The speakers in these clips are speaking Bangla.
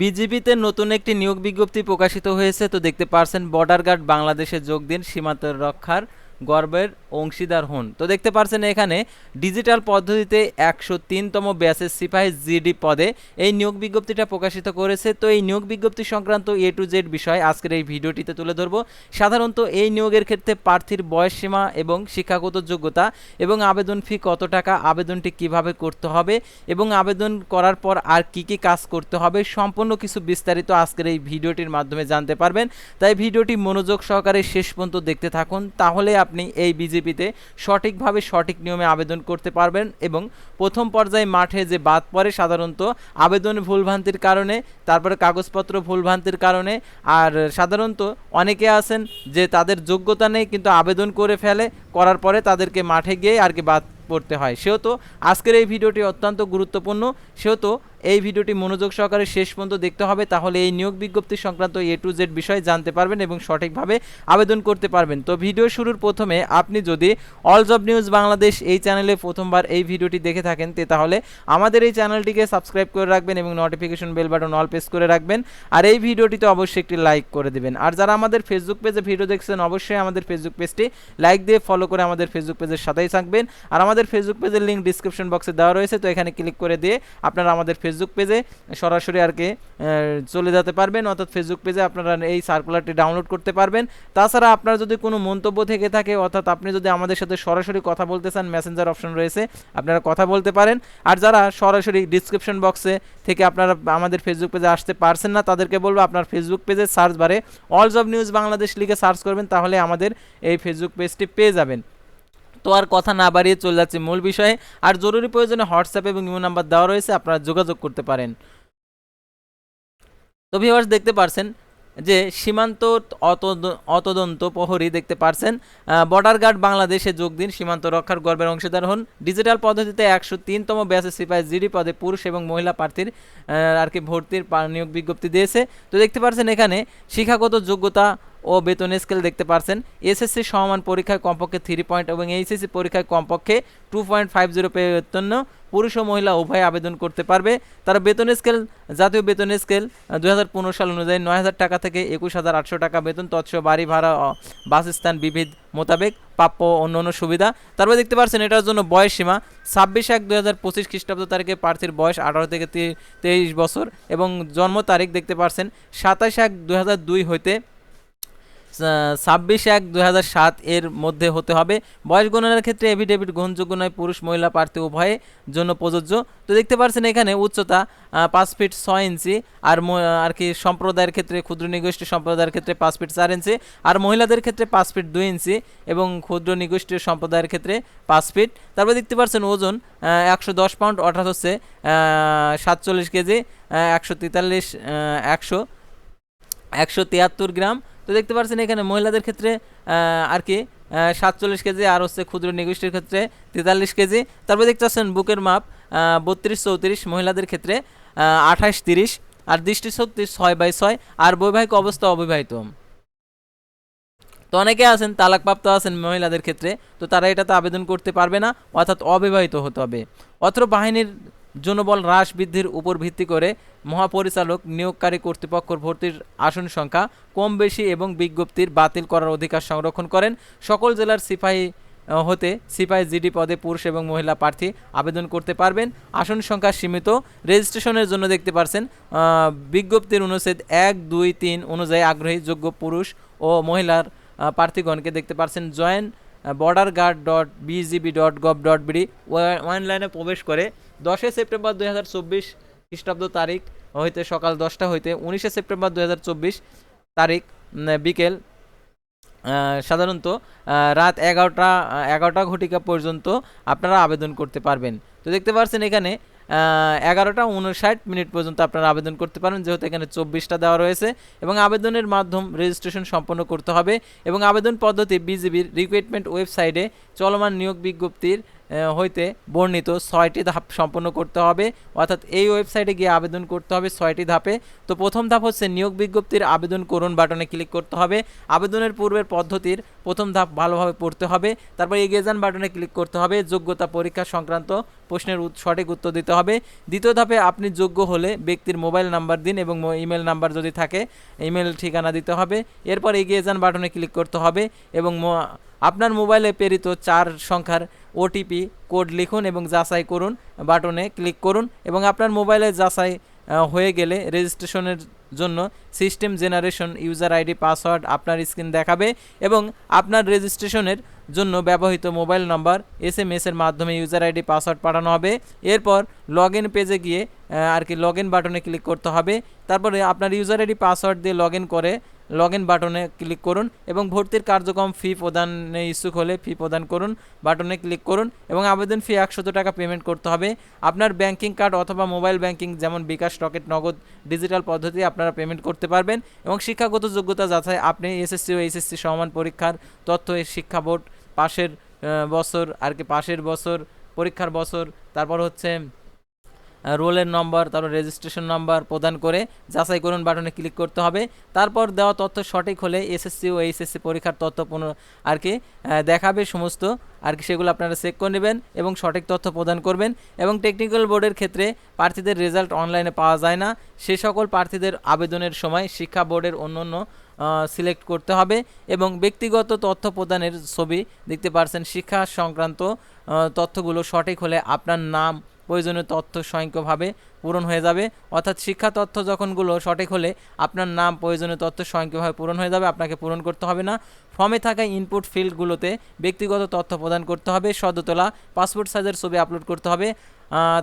বিজিবিতে নতুন একটি নিয়োগ বিজ্ঞপ্তি প্রকাশিত হয়েছে। তো দেখতে পারছেন বর্ডার গার্ড বাংলাদেশে যোগ দিন, সীমান্ত রক্ষার গর্বের অংশীদার হন। তো দেখতে পারছেন এখানে ডিজিটাল পদ্ধতিতে একশো তিনতম ব্যাচের সিপাহী জিডি পদে এই নিয়োগ বিজ্ঞপ্তিটা প্রকাশিত করেছে। তো এই নিয়োগ বিজ্ঞপ্তি সংক্রান্ত এ টু জেড বিষয় আজকের এই ভিডিওটিতে তুলে ধরবো। সাধারণত এই নিয়োগের ক্ষেত্রে প্রার্থীর বয়স সীমা এবং শিক্ষাগত যোগ্যতা এবং আবেদন ফি কত টাকা, আবেদনটি কীভাবে করতে হবে এবং আবেদন করার পর আর কি কি কাজ করতে হবে সম্পূর্ণ কিছু বিস্তারিত আজকের এই ভিডিওটির মাধ্যমে জানতে পারবেন। তাই ভিডিওটি মনোযোগ সহকারে শেষ পর্যন্ত দেখতে থাকুন। তাহলে আপনি এই বিজেপিতে সঠিকভাবে সঠিক নিয়মে আবেদন করতে পারবেন এবং প্রথম পর্যায়ে মাঠে যে বাদ পড়ে সাধারণত আবেদন ভুলভ্রান্তির কারণে, তারপরে কাগজপত্র ভুলভ্রান্তির কারণে, আর সাধারণত অনেকে আছেন যে তাদের যোগ্যতা নেই কিন্তু আবেদন করে ফেলে, করার পরে তাদেরকে মাঠে গিয়ে আর কি বাদ পড়তে হয়। সেহেতু আজকের এই ভিডিওটি অত্যন্ত গুরুত্বপূর্ণ। সেহেতু এই ভিডিওটি মনোযোগ সহকারে শেষ পর্যন্ত দেখতে হবে, তাহলে এই নিয়োগ বিজ্ঞপ্তি সংক্রান্ত এ টু জেড বিষয় জানতে পারবেন এবং সঠিকভাবে আবেদন করতে পারবেন। তো ভিডিও শুরুর প্রথমে আপনি যদি অল জব নিউজ বাংলাদেশ এই চ্যানেলে প্রথমবার এই ভিডিওটি দেখে থাকেন, তে তাহলে আমাদের এই চ্যানেলটিকে সাবস্ক্রাইব করে রাখবেন এবং notification bell button all press করে রাখবেন। আর এই ভিডিওটিতে অবশ্যই একটি লাইক করে দেবেন। আর যারা আমাদের ফেসবুক পেজে ভিডিও দেখছেন, অবশ্যই আমাদের ফেসবুক পেজটি লাইক দিয়ে ফলো করে আমাদের ফেসবুক পেজের সাথেই থাকবেন। আর আমাদের ফেসবুক পেজের লিঙ্ক ডিসক্রিপশন বক্সে দেওয়া রয়েছে, তো এখানে ক্লিক করে দিয়ে আপনারা আমাদের ফেসবুক পেজে সরাসরি আর কি চলে যেতে পারবেন। অর্থাৎ ফেসবুক পেজে আপনারা এই সার্কুলারটি ডাউনলোড করতে পারবেন। তাছাড়া আপনার যদি কোনো মন্তব্য থেকে থাকে, অর্থাৎ আপনি যদি আমাদের সাথে সরাসরি কথা বলতে চান মেসেঞ্জার অপশন রয়েছে, আপনারা কথা বলতে পারেন। আর যারা সরাসরি ডিসক্রিপশন বক্সে থেকে আপনারা আমাদের ফেসবুক পেজে আসতে পারছেন না, তাদেরকে বলব আপনার ফেসবুক পেজে সার্চ বারে অল জব নিউজ বাংলাদেশ লিখে সার্চ করবেন, তাহলে আমাদের এই ফেসবুক পেজটি পেয়ে যাবেন। তো আর কথা না বাড়িয়ে চলে যাচ্ছে মূল বিষয়ে। আর জরুরি প্রয়োজনে হোয়াটসঅ্যাপ এবং ইমো নাম্বার দেওয়া রয়েছে, আপনারা যোগাযোগ করতে পারেন। তো ভিউয়ার্স দেখতে পারছেন যে সীমান্ত অতদ- অতদন্ত প্রহরী দেখতে পারছেন বর্ডার গার্ড বাংলাদেশে যোগ দিন, সীমান্ত রক্ষার গর্বের অংশীদার হন। ডিজিটাল পদ্ধতিতে একশো তিনতম ব্যাচের সিপাহী জিডি পদে পুরুষ এবং মহিলা প্রার্থীর আর কি ভর্তির নিয়োগ বিজ্ঞপ্তি দিয়েছে। তো দেখতে পারছেন এখানে শিক্ষাগত যোগ্যতা ও বেতন স্কেল দেখতে পারছেন। এসএসসি সমান পরীক্ষায় কমপক্ষে থ্রি পয়েন্ট এবং এইচএসসি পরীক্ষায় কমপক্ষে টু পয়েন্ট ফাইভ জিরো বেতন পুরুষ ও মহিলা উভয় আবেদন করতে পারবে। তারা বেতন স্কেল জাতীয় বেতন স্কেল দুই হাজার পনেরো সাল অনুযায়ী নয় হাজার টাকা থেকে একুশ হাজার আটশো টাকা বেতন তৎসহ বাড়ি ভাড়া বাসস্থান বিবিধ মোতাবেক প্রাপ্য অন্য অন্য সুবিধা। তারপরে দেখতে পাচ্ছেন এটার জন্য বয়স সীমা ছাব্বিশ এক দুই হাজার পঁচিশ খ্রিস্টাব্দ তারিখে প্রার্থীর বয়স আঠারো থেকে তেইশ বছর এবং জন্ম তারিখ দেখতে পাচ্ছেন সাতাশ এক দুই হাজার দুই হইতে ছাব্বিশ এক দুই এর মধ্যে হতে হবে। বয়স গণনার ক্ষেত্রে এভিডেভিট গ্রহণযোগ্য নয়, পুরুষ, মহিলা, প্রার্থী, উভয়ে জন্য প্রযোজ্য। তো দেখতে পাচ্ছেন এখানে উচ্চতা পাঁচ ফিট ছয় ইঞ্চি, আর আর কি সম্প্রদায়ের ক্ষেত্রে, ক্ষুদ্র নিগোষ্ঠী সম্প্রদায়ের ক্ষেত্রে পাঁচ ফিট চার ইঞ্চি, আর মহিলাদের ক্ষেত্রে পাঁচ ফিট দুই ইঞ্চি এবং ক্ষুদ্র নিগোষ্ঠী সম্প্রদায়ের ক্ষেত্রে পাঁচ ফিট। তারপর দেখতে পাচ্ছেন ওজন একশো দশ পাউন্ড, অর্থাৎ হচ্ছে সাতচল্লিশ কেজি একশো তেতাল্লিশ একশো একশো তিয়াত্তর গ্রাম তো দেখতে পাচ্ছেন এখানে মহিলাদের ক্ষেত্রে আর কি সাতচল্লিশ কেজি, আর হচ্ছে ক্ষুদ্র নিগোষ্ঠীর ক্ষেত্রে তেতাল্লিশ কেজি। তারপরে দেখতে পাচ্ছেন বুকের মাপ বত্রিশ চৌত্রিশ মহিলাদের ক্ষেত্রে আঠাশ তিরিশ, আর দৃষ্টিশক্তি ছয় বাই ছয়, আর বৈবাহিক অবস্থা অবিবাহিত। তো অনেকে আছেন, তালাকপ্রাপ্ত আছেন মহিলাদের ক্ষেত্রে, তো তারা এটাতে আবেদন করতে পারবে না, অর্থাৎ অবিবাহিত হতে হবে। অত্র বাহিনীর জনবল হ্রাস বৃদ্ধির উপর ভিত্তি করে মহাপরিচালক নিয়োগকারী কর্তৃপক্ষর ভর্তির আসন সংখ্যা কম বেশি এবং বিজ্ঞপ্তির বাতিল করার অধিকার সংরক্ষণ করেন। সকল জেলার সিপাহী হতে সিপাহী জিডি পদে পুরুষ এবং মহিলা প্রার্থী আবেদন করতে পারবেন। আসন সংখ্যা সীমিত। রেজিস্ট্রেশনের জন্য দেখতে পারছেন বিজ্ঞপ্তির অনুচ্ছেদ এক, দুই, তিন অনুযায়ী আগ্রহী যোগ্য পুরুষ ও মহিলার প্রার্থীগণকে দেখতে পারছেন। Join border guard dot BGB dot gov dot BD অনলাইনে প্রবেশ করে দশই সেপ্টেম্বর দুই হাজার চব্বিশ খ্রিস্টাব্দ তারিখ, হইতে সকাল দশটা হইতে উনিশে সেপ্টেম্বর দুই হাজার চব্বিশ তারিখ বিকেল সাধারণত রাত এগারোটা এগারোটা ঘটিকা পর্যন্ত আপনারা আবেদন করতে পারবেন। তো দেখতে পাচ্ছেন এখানে এগারোটা উনষাট মিনিট পর্যন্ত আপনারা আবেদন করতে পারেন যেহেতু এখানে চব্বিশটা দেওয়া রয়েছে এবং আবেদনের মাধ্যম রেজিস্ট্রেশন সম্পন্ন করতে হবে এবং আবেদন পদ্ধতি বিজিবির রিক্রুটমেন্ট ওয়েবসাইটে চলমান নিয়োগ বিজ্ঞপ্তির হইতে বর্ণিত ছয়টি ধাপ সম্পন্ন করতে হবে। অর্থাৎ এই ওয়েবসাইটে গিয়ে আবেদন করতে হবে ছয়টি ধাপে। তো প্রথম ধাপ হচ্ছে নিয়োগ বিজ্ঞপ্তির আবেদন করুন বাটনে ক্লিক করতে হবে। আবেদনের পূর্বের পদ্ধতির প্রথম ধাপ ভালোভাবে পড়তে হবে। তারপর এগিয়ে যান বাটনে ক্লিক করতে হবে। যোগ্যতা পরীক্ষা সংক্রান্ত প্রশ্নের সঠিক উত্তর দিতে হবে। দ্বিতীয় ধাপে আপনি যোগ্য হলে ব্যক্তির মোবাইল নাম্বার দিন এবং ইমেল নাম্বার যদি থাকে, ইমেল ঠিকানা দিতে হবে। এরপর এগিয়ে যান বাটনে ক্লিক করতে হবে এবং আপনার মোবাইলে প্রেরিত চার সংখ্যার ওটিপি কোড লিখুন এবং যাচাই করুন বাটনে ক্লিক করুন এবং আপনার মোবাইলে যাচাই হয়ে গেলে রেজিস্ট্রেশনের জন্য system generation user ID, password আপনার স্ক্রিন দেখাবে এবং আপনার রেজিস্ট্রেশনের জন্য ব্যবহৃত মোবাইল নাম্বার এস এম এর মাধ্যমে ইউজার আইডি, পাসওয়ার্ড পাঠানো হবে। এরপর লগ ইন পেজে গিয়ে আর কি লগ ইন বাটনে ক্লিক করতে হবে। তারপরে আপনার ইউজার আইডি, পাসওয়ার্ড দিয়ে লগ ইন করে লগ ইন বাটনে ক্লিক করুন এবং ভর্তির কার্যক্রম ফি প্রদানে ইচ্ছুক হলে ফি প্রদান করুন। বাটনে ক্লিক করুন এবং আবেদন ফি একশত টাকা পেমেন্ট করতে হবে। আপনার ব্যাংকিং কার্ড অথবা মোবাইল ব্যাংকিং যেমন বিকাশ, রকেট, নগদ ডিজিটাল পদ্ধতি আপনারা পেমেন্ট করতে পারবেন এবং শিক্ষাগত যোগ্যতা যাচাই, আপনি এসএসসি ও এইচএসসি সমান পরীক্ষার তথ্য, শিক্ষা বোর্ড, পাশের বছর আর কি পাশের বছর, পরীক্ষার বছর, তারপর হচ্ছে রোলের নম্বর, তারপর রেজিস্ট্রেশন নম্বর প্রদান করে যাচাই করুন বাটনে ক্লিক করতে হবে। তারপর দেওয়া তথ্য সঠিক হলে এসএসসি ও এইচএসসি পরীক্ষার তথ্য পুনঃ আর কি দেখাবে সমস্ত আর কি, সেগুলো আপনারা চেক করে নেবেন এবং সঠিক তথ্য প্রদান করবেন এবং টেকনিক্যাল বোর্ডের ক্ষেত্রে প্রার্থীদের রেজাল্ট অনলাইনে পাওয়া যায় না। সে সকল প্রার্থীদের আবেদনের সময় শিক্ষা বোর্ডের অন্য অন্য সিলেক্ট করতে হবে এবং ব্যক্তিগত তথ্য প্রদানের ছবি দেখতে পারছেন। শিক্ষা সংক্রান্ত তথ্যগুলো সঠিক হলে আপনার নাম প্রয়োজনীয় তথ্য স্বয়ংক্রিয়ভাবে পূরণ হয়ে যাবে। অর্থাৎ শিক্ষা তথ্য যখনগুলো সঠিক হলে আপনার নাম, প্রয়োজনীয় তথ্য স্বয়ংক্রিয়ভাবে পূরণ হয়ে যাবে, আপনাকে পূরণ করতে হবে না। ফর্মে থাকা ইনপুট ফিল্ডগুলোতে ব্যক্তিগত তথ্য প্রদান করতে হবে সদ্য তোলা পাসপোর্ট সাইজের ছবি আপলোড করতে হবে।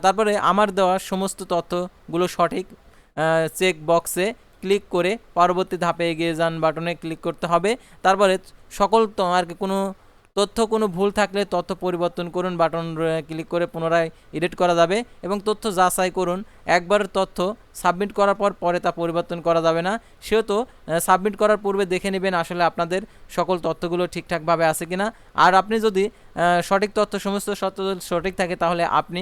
তারপরে আমার দেওয়া সমস্ত তথ্যগুলো সঠিক চেক বক্সে ক্লিক করে পরবর্তী ধাপে এগিয়ে যান বাটনে ক্লিক করতে হবে। তারপরে সকল আর কোনো তথ্য কোনো ভুল থাকলে তথ্য পরিবর্তন করুন বাটন ক্লিক করে পুনরায় এডিট করা যাবে এবং তথ্য যাচাই করুন। একবার তথ্য সাবমিট করার পর পরে তা পরিবর্তন করা যাবে না। সেহেতু সাবমিট করার পূর্বে দেখে নেবেন আসলে আপনাদের সকল তথ্যগুলো ঠিকঠাকভাবে আছে কি না আর আপনি যদি সঠিক তথ্য, সমস্ত তথ্য সঠিক থাকে, তাহলে আপনি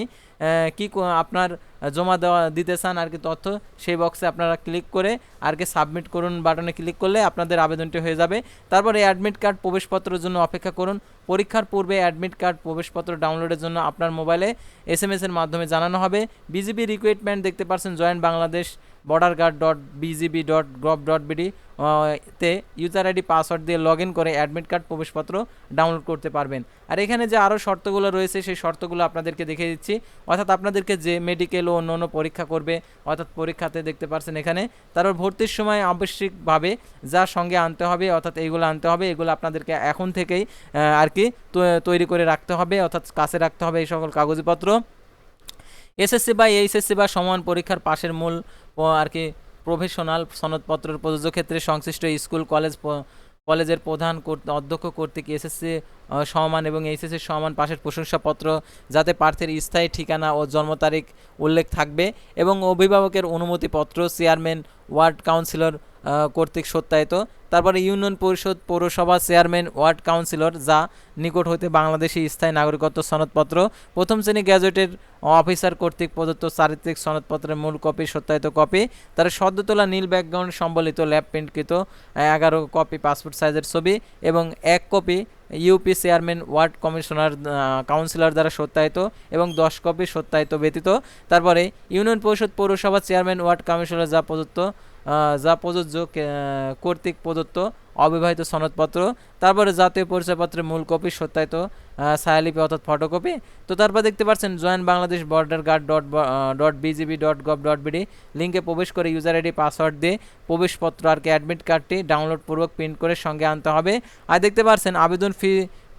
কি আপনার জমা দেওয়া, দিতে চান আর কি তথ্য, সেই বক্সে আপনারা ক্লিক করে আর কি সাবমিট করুন বাটনে ক্লিক করলে আপনাদের আবেদনটি হয়ে যাবে। তারপরে অ্যাডমিট কার্ড প্রবেশপত্রের জন্য অপেক্ষা করুন। পরীক্ষার পূর্বে অ্যাডমিট কার্ড প্রবেশপত্র ডাউনলোডের জন্য আপনার মোবাইলে এস এর মাধ্যমে জানানো হবে। বিজিবি রিক্রুটমেন্ট দেখতে পাচ্ছেন joint Bangladesh border guard dot BGB dot gov dot BD তে ইউজার আইডি পাসওয়ার্ড দিয়ে লগ ইন করে অ্যাডমিট কার্ড প্রবেশপত্র ডাউনলোড করতে পারবেন। আর এখানে যে আরও শর্তগুলো রয়েছে, সেই শর্তগুলো আপনাদেরকে দেখে দিচ্ছি। অর্থাৎ আপনাদেরকে যে মেডিকেল ও অন্য অন্য পরীক্ষা করবে, অর্থাৎ পরীক্ষাতে দেখতে পাচ্ছেন এখানে তারপর ভর্তির সময় আবশ্যিকভাবে যা সঙ্গে আনতে হবে, অর্থাৎ এইগুলো আনতে হবে, এগুলো আপনাদেরকে এখন থেকেই আর কি তৈরি করে রাখতে হবে, অর্থাৎ কাছে রাখতে হবে এই সকল কাগজপত্র। এসএসসি বা এইচএসসি বা সমান পরীক্ষার পাশের মূল আর কি প্রফেশনাল সনদপত্রের প্রযোজ্য ক্ষেত্রে সংশ্লিষ্ট স্কুল, কলেজ কলেজের প্রধান অধ্যক্ষ কর্তৃক এসএসসি সমান এবং এইচএসসি সমান পাশের প্রশংসাপত্র যাতে প্রার্থীর স্থায়ী ঠিকানা ও জন্ম তারিখ উল্লেখ থাকবে এবং অভিভাবকের অনুমতিপত্র চেয়ারম্যান, ওয়ার্ড কাউন্সিলর কর্তৃক সত্যায়িত। তারপরে ইউনিয়ন পরিষদ পৌরসভা চেয়ারম্যান, ওয়ার্ড কাউন্সিলর যা নিকট হইতে বাংলাদেশি স্থায়ী নাগরিকত্ব সনদপত্র, প্রথম শ্রেণি গ্যাজেটের অফিসার কর্তৃক প্রদত্ত চারিত্রিক সনদপত্রের মূল কপি, সত্যায়িত কপি। তার সদ্য তোলা নীল ব্যাকগ্রাউন্ড সম্বলিত ল্যাব প্রিন্টকৃত এগারো কপি পাসপোর্ট সাইজের ছবি এবং এক copy UP chairman ward commissioner councillor দ্বারা সত্যায়িত এবং দশ কপি সত্যায়িত ব্যতীত। তারপরে ইউনিয়ন পরিষদ পৌরসভা চেয়ারম্যান ওয়ার্ড কমিশনার যা প্রদত্ত যা প্রযোজ্য কর্তৃক প্রদত্ত অবিবাহিত সনদপত্র, তারপরে জাতীয় পরিচয়পত্রের মূল কপি, সত্যায়িত ছায়ালিপি অর্থাৎ ফটোকপি তো তারপর দেখতে পাচ্ছেন joint Bangladesh border guard dot dot BGB dot gov dot BD লিঙ্কে প্রবেশ করে ইউজার আইডি পাসওয়ার্ড দিয়ে প্রবেশপত্র আর কি অ্যাডমিট কার্ডটি ডাউনলোড পূর্বক প্রিন্ট করে সঙ্গে আনতে হবে। আর দেখতে পাচ্ছেন, আবেদন ফি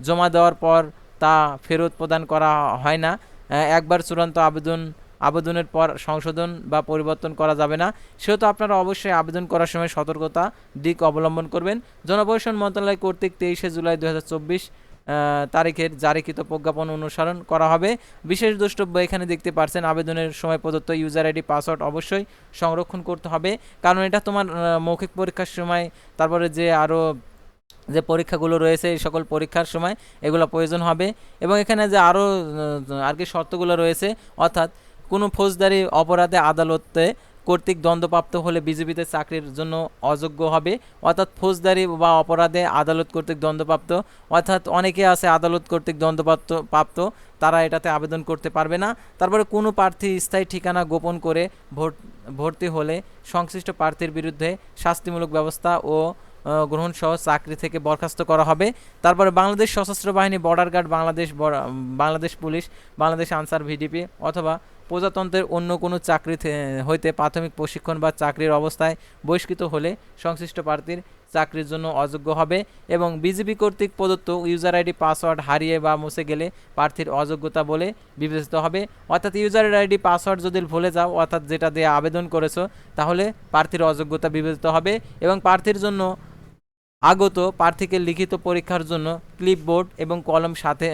জমা দেওয়ার পর তা ফেরত প্রদান করা হয় না। একবার চূড়ান্ত আবেদন আবেদনের পর সংশোধন বা পরিবর্তন করা যাবে না। সেহেতু আপনারা অবশ্যই আবেদন করার সময় সতর্কতা দিক অবলম্বন করবেন। জনপরিষদ মন্ত্রণালয় কর্তৃক তেইশে জুলাই দু হাজার চব্বিশ তারিখের জারিকৃত প্রজ্ঞাপন অনুসরণ করা হবে। বিশেষ দ্রষ্টব্য এখানে দেখতে পারছেন, আবেদনের সময় প্রদত্ত ইউজার আইডি, পাসওয়ার্ড অবশ্যই সংরক্ষণ করতে হবে। কারণ এটা তোমার মৌখিক পরীক্ষার সময়, তারপরে যে আরও যে পরীক্ষাগুলো রয়েছে, এই সকল পরীক্ষার সময় এগুলো প্রয়োজন হবে। এবং এখানে যে আরও আর কি শর্তগুলো রয়েছে, অর্থাৎ কোনো ফৌজদারি অপরাধে আদালতে কর্তৃক দণ্ডপ্রাপ্ত হলে বিজেপিতে চাকরির জন্য অযোগ্য হবে। অর্থাৎ ফৌজদারি বা অপরাধে আদালত কর্তৃক দণ্ডপ্রাপ্ত অর্থাৎ অনেকে আছে আদালত কর্তৃক দণ্ডপ্রাপ্ত প্রাপ্ত, তারা এটাতে আবেদন করতে পারবে না। তারপরে কোনো প্রার্থী স্থায়ী ঠিকানা গোপন করে ভর্তি হলে সংশ্লিষ্ট প্রার্থীর বিরুদ্ধে শাস্তিমূলক ব্যবস্থা ও গ্রহণ সহ চাকরি থেকে বরখাস্ত করা হবে। তারপরে বাংলাদেশ সশস্ত্র বাহিনী border guard Bangladesh Bangladesh police, Bangladesh Ansar VDP অথবা প্রজাতন্ত্রের অন্য কোনো চাকরি হইতে প্রাথমিক প্রশিক্ষণ বা চাকরির অবস্থায় বহিষ্কৃত হলে সংশ্লিষ্ট প্রার্থীর চাকরির জন্য অযোগ্য হবে এবং বিজেপি কর্তৃক প্রদত্ত ইউজার আইডি পাসওয়ার্ড হারিয়ে বা মুছে গেলে প্রার্থীর অযোগ্যতা বলে বিবেচিত হবে। অর্থাৎ ইউজার আইডি পাসওয়ার্ড যদি ভুলে যাও, অর্থাৎ যেটা দিয়ে আবেদন করেছ, তাহলে প্রার্থীর অযোগ্যতা বিবেচিত হবে এবং প্রার্থীর জন্য আগত প্রার্থীকে লিখিত পরীক্ষার জন্য ক্লিপবোর্ড এবং কলম সাথে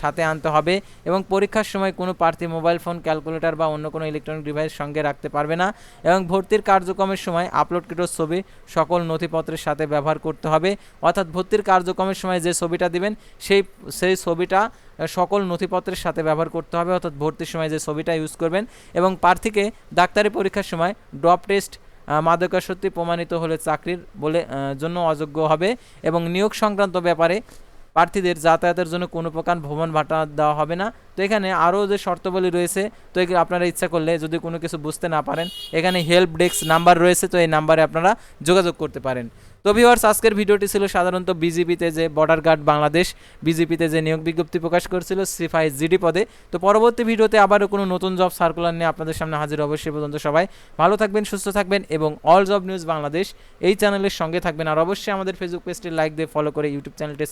সাথে আনতে হবে এবং পরীক্ষার সময় কোনো প্রার্থী মোবাইল ফোন, ক্যালকুলেটর বা অন্য কোনো ইলেকট্রনিক ডিভাইস সঙ্গে রাখতে পারবে না এবং ভর্তির কার্যক্রমের সময় আপলোডকৃত ছবি সকল নথিপত্রের সাথে ব্যবহার করতে হবে। অর্থাৎ ভর্তির কার্যক্রমের সময় যে ছবিটা দিবেন, সেই সেই ছবিটা সকল নথিপত্রের সাথে ব্যবহার করতে হবে। অর্থাৎ ভর্তির সময় যে ছবিটা ইউজ করবেন এবং প্রার্থীকে ডাক্তারি পরীক্ষার সময় ড্রপ টেস্ট মাদকাসক্তি প্রমাণিত হলে চাকরির বলে জন্য অযোগ্য হবে এবং নিয়োগ সংক্রান্ত ব্যাপারে প্রার্থীদের যাতায়াতের জন্য কোনো প্রকার ভ্রমণ ভাটা দেওয়া হবে না। তো এখানে আরও যে শর্তাবলী রয়েছে, তো আপনারা ইচ্ছা করলে যদি কোনো কিছু বুঝতে না পারেন, এখানে হেল্প ডেস্ক নাম্বার রয়েছে, তো এই নাম্বারে আপনারা যোগাযোগ করতে পারেন। তো ভিওয়ার্স আজকের ভিডিওটি ছিল সাধারণত বিজেপিতে যে বর্ডার গার্ড বাংলাদেশ, বিজেপিতে যে নিয়োগ বিজ্ঞপ্তি প্রকাশ করেছিল সিফাই জিডি পদে। তো পরবর্তী ভিডিওতে আবারও কোনো নতুন জব সার্কুলার নিয়ে আপনাদের সামনে হাজির অবশ্যই পর্যন্ত সবাই ভালো থাকবেন, সুস্থ থাকবেন এবং অল জব নিউজ বাংলাদেশ এই চ্যানেলের সঙ্গে থাকবেন। আর অবশ্যই আমাদের ফেসবুক পেজটি লাইক দিয়ে ফলো করে ইউটিউব চ্যানেলটি